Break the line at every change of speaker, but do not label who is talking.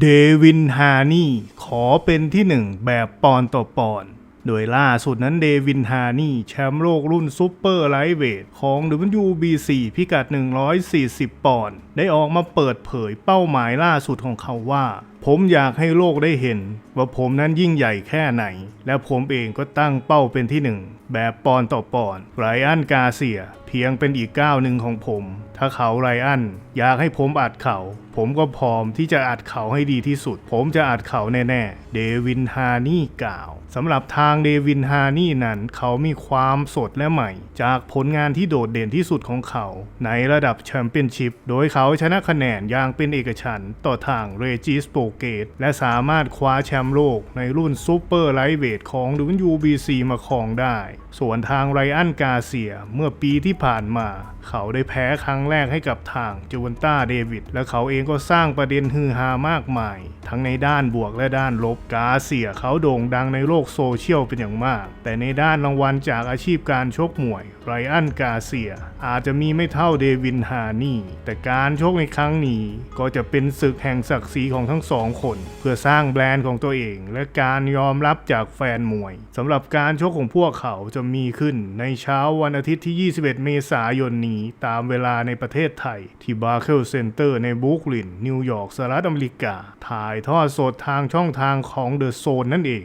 เดวินฮานี่ขอเป็นที่หนึ่งแบบปอนต่อปอน โดยล่าสุดนั้นเดวินฮานี่แชมป์โลกรุ่นซูเปอร์ไลท์เวทของ WBC พิกัด 140 ปอนด์ได้ออกมาเปิดเผยเป้าหมายล่าสุดของเขาว่า ผมอยากให้โลกได้เห็น ว่าผมนั้นยิ่งใหญ่แค่ไหน และผมเองก็ตั้งเป้าเป็นที่หนึ่งแบบปอนต่อปอนไรอันกาเซีย เพียงเป็นอีกก้าวหนึ่งของผม ถ้าเขาไรอันอยากให้ผมอัดเขา ผมก็พร้อมที่จะอัดเขาให้ดีที่สุด ผมจะอัดเขาแน่ๆ เดวินฮานี่กล่าวสำหรับทางเดวินฮานี่นั้น เขามีความสดและใหม่ จากผลงานที่โดดเด่นที่สุดของเขา ในระดับแชมเปี้ยนชิพโดยเขาชนะคะแนนอย่างเป็นเอกฉันต่อทางเรจิสโปเกต และสามารถคว้าแชมป์โลกในรุ่นซูเปอร์ไลท์เวทของ WBC มาครองได้ ส่วนทางไรอันกาเซียเมื่อปีที่ผ่านมา เขาได้แพ้ครั้งแรกให้กับทางจูวันต้าเดวิดและเขาเองก็สร้างประเด็นฮือฮามากมายทั้งในด้านบวกและด้านลบกาเซียเขาโด่งดังในโลกโซเชียลเป็นอย่างมาก แต่ในด้านรางวัลจากอาชีพการชกมวย ไรอันกาเซีย อาจจะมีไม่เท่าเดวินฮานี่ แต่การชกในครั้งนี้ก็จะเป็นศึกแห่งศักดิ์ศรีของทั้งสองคน เพื่อสร้างแบรนด์ของตัวเอง และการยอมรับจากแฟนมวยสำหรับการชกของพวกเขาจะมีขึ้นในเช้าวันอาทิตย์ที่ 21 เมษายนนี้ตามเวลาในประเทศไทย ที่บาร์เคิลเซ็นเตอร์ในบรุกลินนิวยอร์กสหรัฐอเมริกาถ่ายทอดสดทางช่องทางของเดอะโซนนั่นเอง